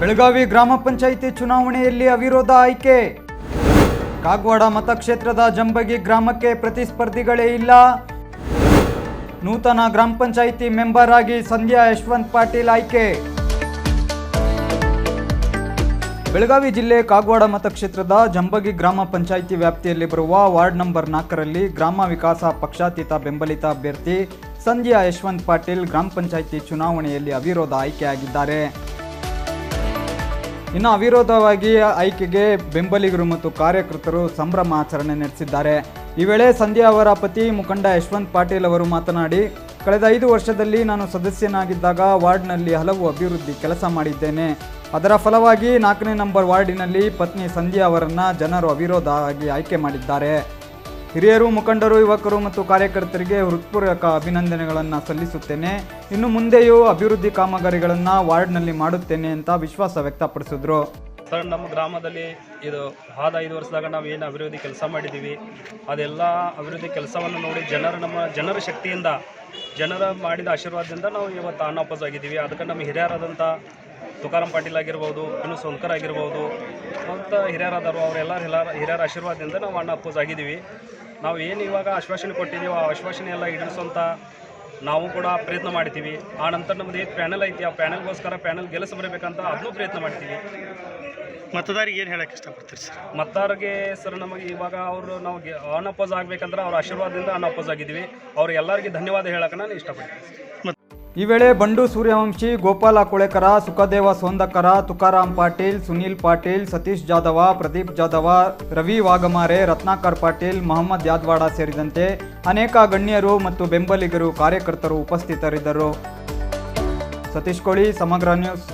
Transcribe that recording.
ಬೆಳಗಾವಿ ಗ್ರಾಮ ಪಂಚಾಯಿತಿ ಚುನಾವಣೆಯಲ್ಲಿ ಅವಿರೋಧ ಆಯ್ಕೆ. ಕಾಗವಾಡ ಮತಕ್ಷೇತ್ರದ ಜಂಬಗಿ ಗ್ರಾಮಕ್ಕೆ ಪ್ರತಿಸ್ಪರ್ಧಿಗಳೇ ಇಲ್ಲ. ನೂತನ ಗ್ರಾಮ ಪಂಚಾಯಿತಿ ಮೆಂಬರ್ ಆಗಿ ಸಂಧ್ಯಾ ಯಶವಂತ್ ಪಾಟೀಲ್ ಆಯ್ಕೆ. ಬೆಳಗಾವಿ ಜಿಲ್ಲೆ ಕಾಗವಾಡ ಮತಕ್ಷೇತ್ರದ ಜಂಬಗಿ ಗ್ರಾಮ ಪಂಚಾಯಿತಿ ವ್ಯಾಪ್ತಿಯಲ್ಲಿ ಬರುವ ವಾರ್ಡ್ ನಂಬರ್ ನಾಲ್ಕರಲ್ಲಿ ಗ್ರಾಮ ವಿಕಾಸ ಪಕ್ಷಾತೀತ ಬೆಂಬಲಿತ ಅಭ್ಯರ್ಥಿ ಸಂಧ್ಯಾ ಯಶವಂತ್ ಪಾಟೀಲ್ ಗ್ರಾಮ ಪಂಚಾಯಿತಿ ಚುನಾವಣೆಯಲ್ಲಿ ಅವಿರೋಧ ಆಯ್ಕೆಯಾಗಿದ್ದಾರೆ. ಇನ್ನು ಅವಿರೋಧವಾಗಿ ಆಯ್ಕೆಗೆ ಬೆಂಬಲಿಗರು ಮತ್ತು ಕಾರ್ಯಕರ್ತರು ಸಂಭ್ರಮ ಆಚರಣೆ ನಡೆಸಿದ್ದಾರೆ. ಈ ವೇಳೆ ಸಂಧ್ಯಾ ಅವರ ಪತಿ ಮುಖಂಡ ಯಶವಂತ್ ಪಾಟೀಲ್ ಅವರು ಮಾತನಾಡಿ, ಕಳೆದ ಐದು ವರ್ಷದಲ್ಲಿ ನಾನು ಸದಸ್ಯನಾಗಿದ್ದಾಗ ವಾರ್ಡ್ನಲ್ಲಿ ಹಲವು ಅಭಿವೃದ್ಧಿ ಕೆಲಸ ಮಾಡಿದ್ದೇನೆ. ಅದರ ಫಲವಾಗಿ ನಾಲ್ಕನೇ ನಂಬರ್ ವಾರ್ಡಿನಲ್ಲಿ ಪತ್ನಿ ಸಂಧ್ಯಾ ಅವರನ್ನು ಜನರು ಅವಿರೋಧವಾಗಿ ಆಯ್ಕೆ ಮಾಡಿದ್ದಾರೆ. ಹಿರಿಯರು, ಮುಖಂಡರು, ಯುವಕರು ಮತ್ತು ಕಾರ್ಯಕರ್ತರಿಗೆ ಹೃತ್ಪೂರ್ವಕ ಅಭಿನಂದನೆಗಳನ್ನು ಸಲ್ಲಿಸುತ್ತೇನೆ. ಇನ್ನು ಮುಂದೆಯೂ ಅಭಿವೃದ್ಧಿ ಕಾಮಗಾರಿಗಳನ್ನು ವಾರ್ಡ್ನಲ್ಲಿ ಮಾಡುತ್ತೇನೆ ಅಂತ ವಿಶ್ವಾಸ ವ್ಯಕ್ತಪಡಿಸಿದ್ರು. ಸರ್, ನಮ್ಮ ಗ್ರಾಮದಲ್ಲಿ ಇದು ಆದ ಐದು ವರ್ಷದಾಗ ನಾವು ಏನು ಅಭಿವೃದ್ಧಿ ಕೆಲಸ ಮಾಡಿದ್ದೀವಿ. ಅದೆಲ್ಲ ಅಭಿವೃದ್ಧಿ ಕೆಲಸವನ್ನು ನೋಡಿ ಜನರು ನಮ್ಮ ಜನರ ಶಕ್ತಿಯಿಂದ, ಜನರ ಮಾಡಿದ ಆಶೀರ್ವಾದದಿಂದ ನಾವು ಇವತ್ತು ಆನ್ ಆಗಿದ್ದೀವಿ. ಅದಕ್ಕೆ ನಮ್ಮ ಹಿರಿಯರಾದಂಥ ತುಕಾರಾಮ್ ಪಾಟೀಲ್ ಆಗಿರ್ಬೋದು ಇನ್ನು ಸೋನ್ಕರ್ ಆಗಿರ್ಬೋದು ಮತ್ತು ಹಿರಿಯರಾದರು ಅವರೆಲ್ಲ ಹಿರಿಯರ ಹಿರಿಯರ ಆಶೀರ್ವಾದದಿಂದ ನಾವು ಅಣ್ಣ ಅಪ್ಪೋಸ್ ಆಗಿದ್ದೀವಿ ನಾವು ಏನು ಇವಾಗ ಆಶ್ವಾಸನೆ ಕೊಟ್ಟಿದ್ದೀವಿ ಆ ಆಶ್ವಾಸನೆ ಎಲ್ಲ ಈಡೇರಿಸುವಂಥ ನಾವು ಕೂಡ ಪ್ರಯತ್ನ ಮಾಡ್ತೀವಿ. ಆ ನಂತರ ನಮ್ಮದು ಏನು ಪ್ಯಾನಲ್ ಐತಿ ಆ ಪ್ಯಾನಲ್ಗೋಸ್ಕರ ಪ್ಯಾನಲ್ ಗೆಲ್ಲಿಸಿ ಬರಬೇಕಂತ ಅದನ್ನೂ ಪ್ರಯತ್ನ ಮಾಡ್ತೀವಿ. ಮತದಾರಿಗೆ ಏನು ಹೇಳಕ್ಕೆ ಇಷ್ಟಪಡ್ತೀರಿ ಸರ್? ಮತದಾರಿಗೆ ಸರ್ ನಮಗೆ ಇವಾಗ ಅವರು ನಾವು ಅನ್ ಅಪೋಸ್ ಆಗಬೇಕಂದ್ರೆ ಅವ್ರ ಆಶೀರ್ವಾದದಿಂದ ಅನ್ ಅಪೋಸ್ ಆಗಿದ್ದೀವಿ ಅವ್ರು ಎಲ್ಲರಿಗೆ ಧನ್ಯವಾದ ಹೇಳೋಕೆ ನಾನು ಇಷ್ಟಪಡ್ತೀನಿ. ಈ ವೇಳೆ ಬಂಡು ಸೂರ್ಯವಂಶಿ, ಗೋಪಾಲ ಕುಳೆಕರ, ಸುಖದೇವ ಸೋಂದಕರ, ತುಕಾರಾಮ್ ಪಾಟೀಲ್, ಸುನೀಲ್ ಪಾಟೀಲ್, ಸತೀಶ್ ಜಾಧವ, ಪ್ರದೀಪ್ ಜಾಧವ, ರವಿ ವಾಗಮಾರೆ, ರತ್ನಾಕರ್ ಪಾಟೀಲ್, ಮೊಹಮ್ಮದ್ ಯಾದ್ವಾಡ ಸೇರಿದಂತೆ ಅನೇಕ ಗಣ್ಯರು ಮತ್ತು ಬೆಂಬಲಿಗರು ಕಾರ್ಯಕರ್ತರು ಉಪಸ್ಥಿತರಿದ್ದರು. ಸತೀಶ್ ಕೋಳಿ, ಸಮಗ್ರ ನ್ಯೂಸ್.